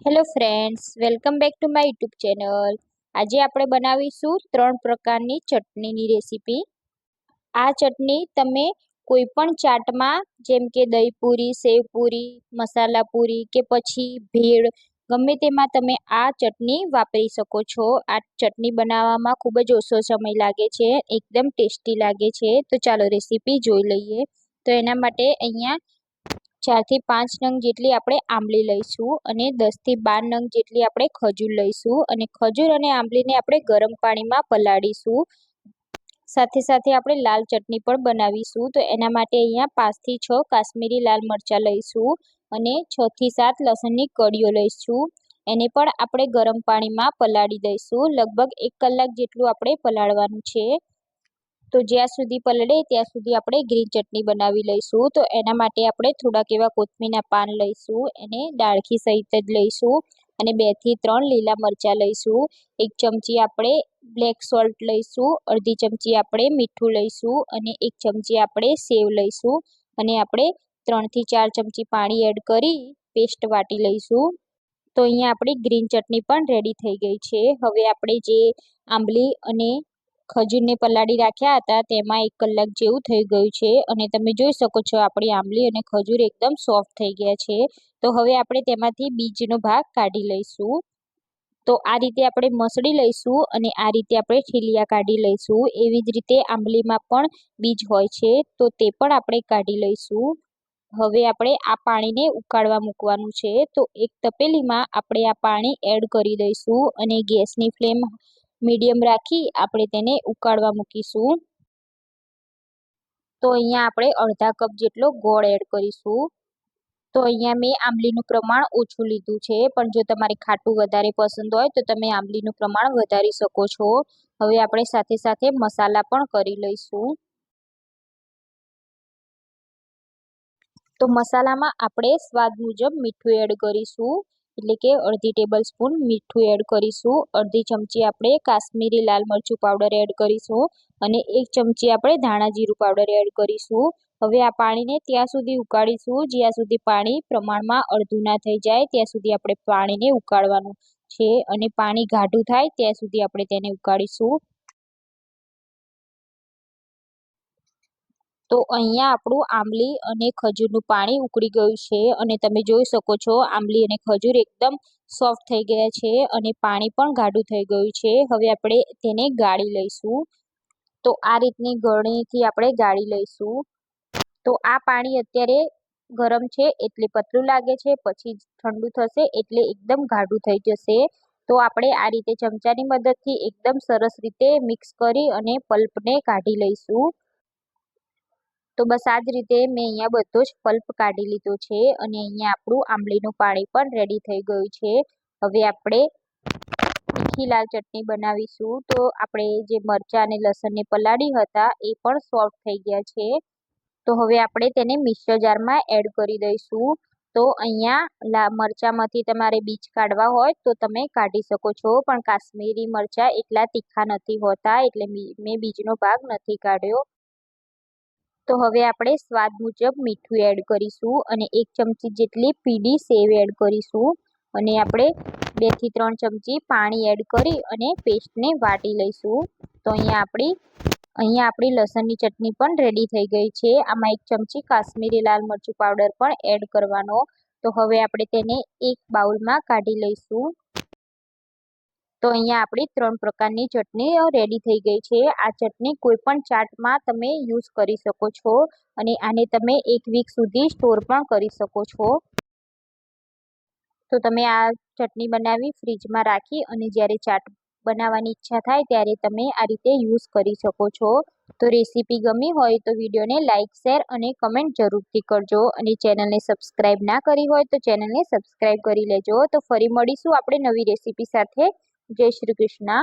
Hello friends welcome back to my YouTube channel આજે આપણે બનાવીશું ત્રણ પ્રકારની ચટણીની રેસીપી આ ચટણી તમે કોઈ પણ ચાટમાં, જેમ કે દહીં પૂરી, સેવ પૂરી, મસાલા પૂરી કે પછી ભેળ, ગમે તેમાં તમે આ ચટણી વાપરી શકો છો. આ ચટણી બનાવવામાં ખૂબ જ ઓછો સમય લાગે છે, એકદમ ટેસ્ટી લાગે છે. તો ચાલો રેસીપી જોઈ લઈએ. તો એના માટે અહીંયા ચારથી પાંચ નંગ જેટલી આપણે આંબલી લઈશું અને દસથી બાર નંગ જેટલી આપણે ખજૂર લઈશું અને ખજૂર અને આંબલીને આપણે ગરમ પાણીમાં પલાળીશું. સાથે સાથે આપણે લાલ ચટણી પણ બનાવીશું. તો એના માટે અહીંયા પાંચથી છ કાશ્મીરી લાલ મરચાં લઈશું અને છથી સાત લસણની કળીઓ લઈશું. એને પણ આપણે ગરમ પાણીમાં પલાળી દઈશું. લગભગ એક કલાક જેટલું આપણે પલાળવાનું છે. તો જ્યાં સુધી પલળે ત્યાં સુધી આપણે ગ્રીન ચટણી બનાવી લઈશું. તો એના માટે આપણે થોડાક એવા કોથમીરના પાન લઈશું, એને ડાળખી સહિત જ લઈશું અને બેથી ત્રણ લીલા મરચાં લઈશું. એક ચમચી આપણે બ્લેક સોલ્ટ લઈશું, અડધી ચમચી આપણે મીઠું લઈશું અને એક ચમચી આપણે સેવ લઈશું. અને આપણે ત્રણથી ચાર ચમચી પાણી એડ કરી પેસ્ટ વાટી લઈશું. તો અહીંયા આપણી ગ્રીન ચટણી પણ રેડી થઈ ગઈ છે. હવે આપણે જે આંબલી અને ખજૂરને પલાળી રાખ્યા હતા, તેમાં એક કલાક જેવું થઈ ગયું છે અને તમે જોઈ શકો છો આપણી આંબલી અને ખજૂર એકદમ સોફ્ટ થઈ ગયા છે. તો હવે આપણે તેમાંથી બીજનો ભાગ કાઢી લઈશું. તો આ રીતે આપણે મસળી લઈશું અને આ રીતે આપણે ઠીલિયા કાઢી લઈશું. એવી જ રીતે આંબલીમાં પણ બીજ હોય છે, તો તે પણ આપણે કાઢી લઈશું. હવે આપણે આ પાણીને ઉકાળવા મૂકવાનું છે. તો એક તપેલીમાં આપણે આ પાણી એડ કરી દઈશું અને ગેસની ફ્લેમ મીડિયમ રાખી આપણે તેને ઉકાળવા મૂકીશું. તો અહીંયા આપણે અડધા કપ જેટલો ગોળ એડ કરીશું. તો અહીંયા મેં આંબલીનું પ્રમાણ ઓછું લીધું છે, પણ જો તમારે ખાટું વધારે પસંદ હોય તો તમે આંબલીનું પ્રમાણ વધારી શકો છો. હવે આપણે સાથે સાથે મસાલા પણ કરી લઈશું. તો મસાલામાં આપણે સ્વાદ મુજબ મીઠું એડ કરીશું. એટલે કે અડધી ટેબલ સ્પૂન મીઠું એડ કરીશું. અડધી ચમચી આપણે કાશ્મીરી લાલ મરચું પાવડર એડ કરીશું અને એક ચમચી આપણે ધાણા જીરું પાવડર એડ કરીશું. હવે આ પાણીને ત્યાં સુધી ઉકાળીશું. જ્યાં સુધી પાણી પ્રમાણમાં અડધું ના થઈ જાય, ત્યાં સુધી આપણે પાણીને ઉકાળવાનું છે અને પાણી ગાઢું થાય, ત્યાં સુધી આપણે તેને ઉકાળીશું. તો અહીંયા આપણું આંબલી અને ખજૂરનું પાણી ઉકળી ગયું છે અને તમે જોઈ શકો છો આંબલી અને ખજૂર એકદમ સોફ્ટ થઈ ગયા છે અને પાણી પણ ગાઢું થઈ ગયું છે. હવે આપણે તેને ગાળી લઈશું. તો આ રીતની ગળણીથી આપણે ગાળી લઈશું. તો આ પાણી અત્યારે ગરમ છે એટલે પતલું લાગે છે, પછી ઠંડુ થશે એટલે એકદમ ગાઢું થઈ જશે. તો આપણે આ રીતે ચમચાની મદદથી એકદમ સરસ રીતે મિક્સ કરી અને પલ્પને કાઢી લઈશું. તો બસ આ જ રીતે મેં અહીંયા બધો જ પલ્પ કાઢી લીધો છે અને અહીંયા આપણું આંબલીનું પાણી પણ રેડી થઈ ગયું છે. હવે આપણે મીઠી લાલ ચટણી બનાવીશું. તો આપણે જે મરચાં અને લસણને પલાળી હતા એ પણ સોફ્ટ થઈ ગયા છે. તો હવે આપણે તેને મિક્સર જારમાં એડ કરી દઈશું. તો અહીંયા મરચાંમાંથી તમારે બીજ કાઢવા હોય તો તમે કાઢી શકો છો. પણ કાશ્મીરી મરચાં એટલા તીખા નથી હોતા એટલે મેં બીજનો ભાગ નથી કાઢ્યો. તો હવે આપણે સ્વાદ મુજબ મીઠું એડ કરીશું અને એક ચમચી જેટલી પીળી સેવ એડ કરીશું. અને આપણે બેથી ત્રણ ચમચી પાણી એડ કરી અને પેસ્ટને વાટી લઈશું. તો અહીંયા આપણી અહીંયા આપણી લસણની ચટણી પણ રેડી થઈ ગઈ છે. આમાં એક ચમચી કાશ્મીરી લાલ મરચું પાવડર પણ એડ કરવાનો. તો હવે આપણે તેને એક બાઉલમાં કાઢી લઈશું. તો અહીંયા આપણી ત્રણ પ્રકારની ચટણી રેડી થઈ ગઈ છે. આ ચટણી કોઈ પણ ચાટમાં તમે યુઝ કરી શકો છો અને આને તમે એક વીક સુધી સ્ટોર પણ કરી શકો છો. તો તમે આ ચટણી બનાવી ફ્રીજમાં રાખી અને જ્યારે ચાટ બનાવવાની ઈચ્છા થાય ત્યારે તમે આ રીતે યુઝ કરી શકો છો. તો રેસીપી ગમી હોય તો વિડીયોને લાઇક શેર અને કમેન્ટ જરૂરથી કરજો અને ચેનલને સબસ્ક્રાઈબ ના કરી હોય તો ચેનલને સબસ્ક્રાઈબ કરી લેજો. તો ફરી મળીશું આપણે નવી રેસીપી સાથે. જય શ્રી કૃષ્ણ.